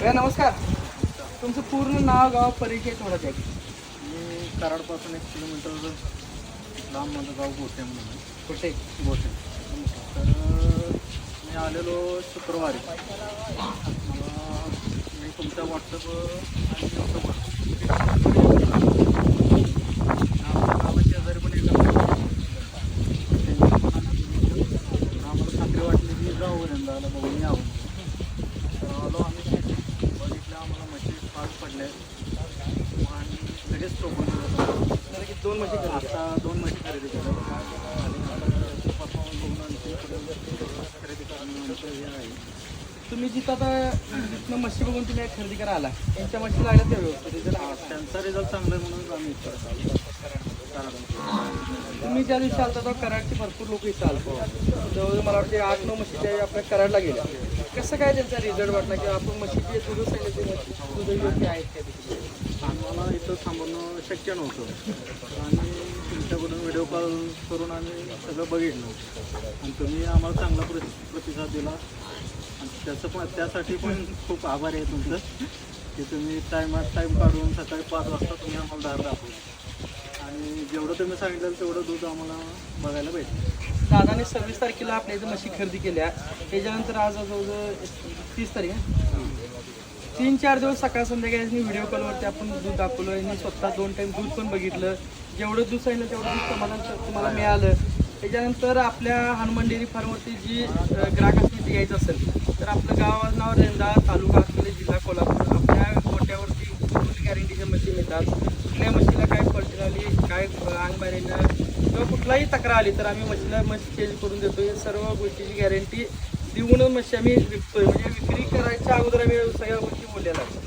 भैया नमस्कार. तुमचं पूर्ण नाव गाव परिचय थोडा द्या. मी कराडपासून एक किलोमीटर लांब माझं गाव गोठे म्हणून. कुठे गोठे. तर मी आलेलो शुक्रवारी. मला मी तुमच्या व्हॉट्सअप आणि पण एकदा आम्हाला चांगली वाटली की जाऊ यंदाला बघून यावं तर आलो आम्ही बघितलं आम्हाला म्हशी फार पडल्या आणि लगेच टोकून दिलं तर की दोन म्हशी आता दोन म्हशी खरेदी केल्या. खरेदी करणं हे आहे तुम्ही जिथं आता जिथनं म्हशी बघून तुम्ही खरेदी करा आला त्यांच्या म्हशी लागल्या त्या व्यवस्थित? रिझल्ट त्यांचा रिझल्ट चांगला आहे म्हणून आम्ही इथं आलो. तुम्ही ज्या दिवशी आलता तेव्हा कराडचे भरपूर लोक इथं आलतो जवळ मला वाटते आठ नऊ म्हशी त्या आपल्या कराडला गेल्या. कसं काय त्यांचा रिझल्ट वाटला? की आपण म्हशीचे दूध सांगितले ते योग्य आहेत त्या आम्हाला इथं थांबवणं शक्य नव्हतं. आणि तुमच्याकडून व्हिडिओ कॉल करून आम्ही सगळं बघितलं. आणि तुम्ही आम्हाला चांगला प्रति प्रतिसाद दिला. आणि त्याचं पण त्यासाठी पण खूप आभार आहे तुमचं. की तुम्ही टायमात टाईम काढून सकाळी पाच वाजता तुम्ही आम्हाला दार दाखवू आणि जेवढं तुम्ही सांगितलं तेवढं दूध आम्हाला बघायला भेटलं दादाने सव्वीस तारखेला आपल्या इथं म्हशी खरेदी केल्या. त्याच्यानंतर आज जवळजवळ तीस तारीख तीन चार दिवस सकाळ संध्याकाळी व्हिडिओ कॉलवरती आपण दूध दाखवलं यांनी स्वतः दोन टाइम दूध पण बघितलं. जेवढं दूध सांगितलं तेवढं दूध समाधान तुम्हाला मिळालं. त्याच्यानंतर आपल्या हनुमान डेअरी फार्मवरती जी अ, ग्राहकांनी यायचं असेल तर आपलं गावाचं नाव रेंदा तालुका असलेले जिल्हा कोल्हापूर. आपल्या गोट्यावरती गॅरंटीच्या मशीन मिळतात. आली काय अंग बाहेर किंवा कुठलाही तक्रार आली तर आम्ही म्हशीला म्हशी चेंज करून देतो या सर्व गोष्टीची गॅरंटी देऊनच म्हशी आम्ही विकतोय. म्हणजे विक्री करायच्या अगोदर आम्ही सगळ्या गोष्टी बोललेल्या आहेत.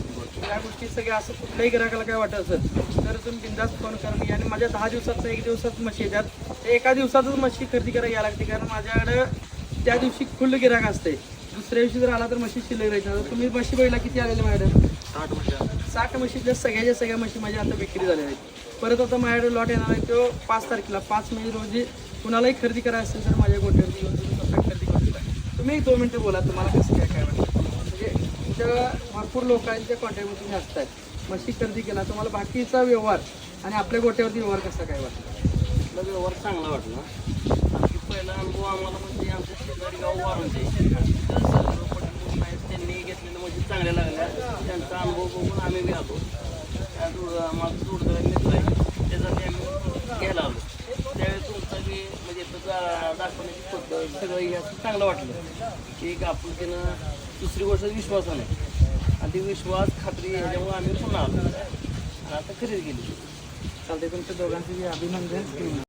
या गोष्टी सगळ्या असं कुठल्याही ग्राहकाला काय वाटत असेल तर तुम्ही बिंदास फोन करा मी आणि माझ्या दहा दिवसाचं एक दिवसात म्हशी येतात. ते एका दिवसातच म्हशी खरेदी करायला यायला लागते. कारण माझ्याकडं त्या दिवशी फुल गिराक असते. दुसऱ्या दिवशी जर आला तर म्हशी शिल्लक राहायची तुम्ही म्हशी बघितला किती आलेल्या मॅडम साठ साठ म्हशीतल्या सगळ्याच्या सगळ्या म्हशी माझ्या आता विक्री झालेल्या आहेत. परत आता माझ्याकडे लॉट येणार आहे तो पाच तारखेला. पाच मे रोजी कुणालाही खरेदी करायचं असेल तर माझ्या गोट्यावरती येऊन तुम्ही खरेदी करू शकता तुम्ही दोन मिनटं बोला तुम्हाला कसं काय काय वाटतं? म्हणजे तुमच्या भरपूर लोकांच्या कॉन्टॅक्टमध्ये तुम्ही असताय मशी खरेदी केला तुम्हाला बाकीचा व्यवहार आणि आपल्या गोट्यावरती व्यवहार कसा काय वाटतं? आपला व्यवहार चांगला वाटला. पहिला अनुभव आम्हाला म्हणजे आमच्या शेजारी गाव वारून त्यांनी घेतलेलं म्हणजे चांगल्या लागल्या. त्यांचा अनुभव बघून आम्ही बी आलो. त्या दूध माझं दूधदळ मित्र आहे त्यासाठी आम्ही घ्यायला आलो त्यावेळी तुमचा बी म्हणजे इथं जा- दाखवण्याची पद्धत सगळं हे असं चांगलं वाटलं. की एक आपण त्यानं दुसरी गोष्ट विश्वासाने. आणि ती विश्वास खात्री याच्यामुळे आम्ही पुन्हा आलो. आणि आता खरेदी केली. चालते तुमच्या दोघांचे अभिनंदन.